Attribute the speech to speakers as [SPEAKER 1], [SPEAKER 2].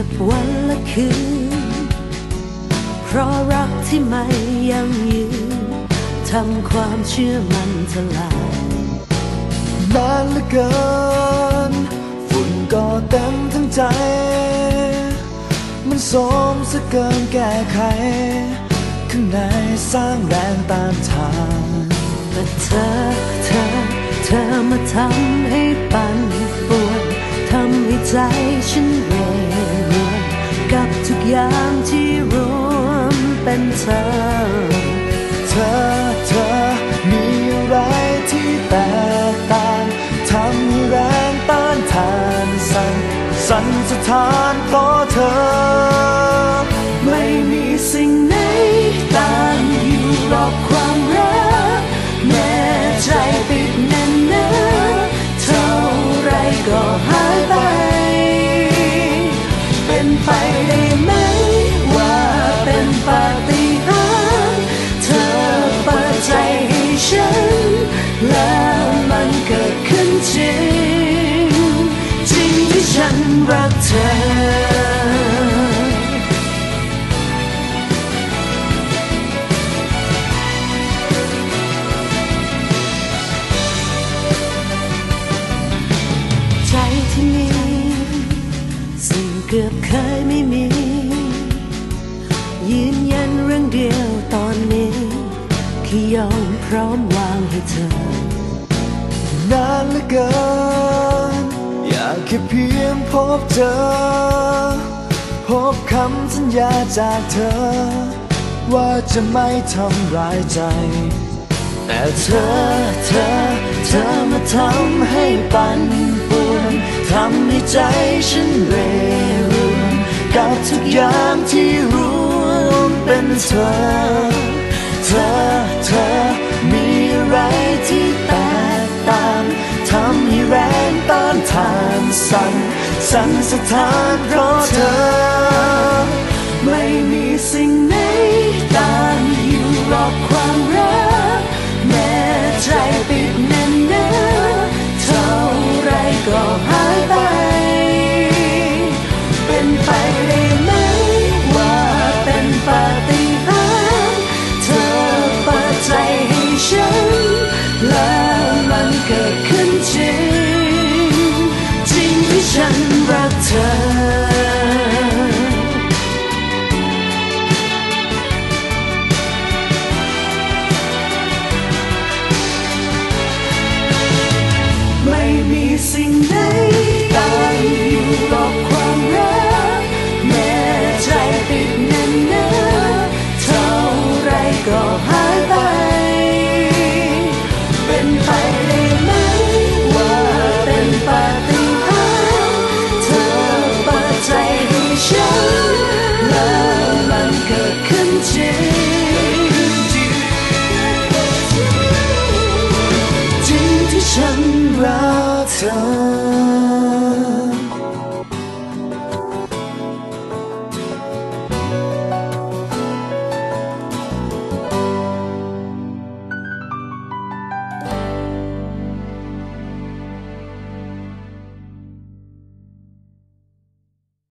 [SPEAKER 1] กับวันละคืน เพราะรักที่ไม่ยั่งยืนทำความเชื่อมันทลาย
[SPEAKER 2] นานเหลือเกิน ฝุ่นก็เต็มทั้งใจ มันสมสะเกินแก้ไข ข้างในสร้างแรงต้านทาน
[SPEAKER 1] แต่เธอเธอเธอมาทำให้ปั่นป่วนทำให้ใจฉัน เป็นเธอ
[SPEAKER 2] เธอเธอมีอะไรที่แตกต่างทำให้แรงต้านทานสั่นสั่นสะท้านเพราะเธอ
[SPEAKER 1] รักเธอ ใจที่มีสิ่งเกือบเคยไม่มี ยืนยันเรื่องเดียวตอนนี้คือยอมพร้อมวางให้เธอ
[SPEAKER 2] นานเหลือเกินอยา แค่เพียงพบเจอ พบคำสัญญาจากเธอ ว่าจะไม่ทำร้ายใจ แต่เธอเธอ เธอมาทำให้ปั่นป่วนทำให้ใจฉันเรรวนกับทุกอย่างที่รวมเป็นเธอ เธอเธอ สั่นสั่นสะท้านเพราะเธอ
[SPEAKER 1] ไม่มีสิ่งไหนต้านอยู่รอกความรัก แม้ใจปิดแน่นหนาเท่าไรก็หา สิ่งอยู่กับความรักแม้ใจติดแน่นนื้เท่าไรก็หายไป 的